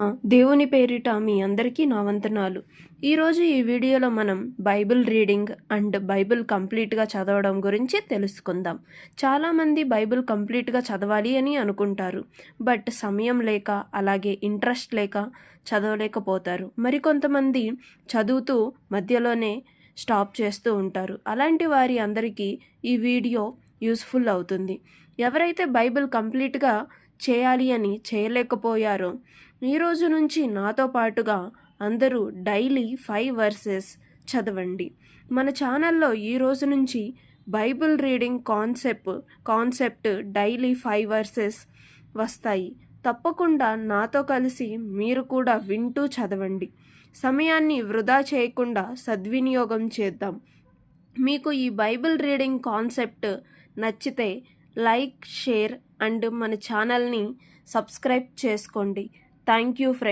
దేవుని పేరిట మీ అందరికీ నా వంతనాలు ఈరోజు ఈ వీడియోలో మనం బైబిల్ రీడింగ్ అండ్ బైబిల్ కంప్లీట్గా చదవడం గురించి తెలుసుకుందాం. చాలామంది బైబిల్ కంప్లీట్గా చదవాలి అని అనుకుంటారు. బట్ సమయం లేక అలాగే ఇంట్రెస్ట్ లేక చదవలేకపోతారు. మరికొంతమంది చదువుతూ మధ్యలోనే స్టాప్ చేస్తూ ఉంటారు. అలాంటి వారి అందరికీ ఈ వీడియో యూస్ఫుల్ అవుతుంది. ఎవరైతే బైబిల్ కంప్లీట్గా చేయాలి అని చేయలేకపోయారో. ఈ రోజు నుంచి నాతో పాటుగా అందరూ డైలీ ఫైవ్ వర్సెస్ చదవండి. మన ఛానల్లో ఈ రోజు నుంచి Bible reading concept concept daily five verses వస్తాయి. తప్పకుండా నాతో కలిసి మీరు కూడా వింటూ చదవండి. సమయాన్ని వృధా చేయకుండా సద్వినియోగం చేద్దాం. మీకు ఈ బైబిల్ రీడింగ్ కాన్సెప్ట్ నచ్చితే లైక్ షేర్ అండ్ మన ఛానల్ని సబ్స్క్రైబ్ చేసుకోండి. Thank you friend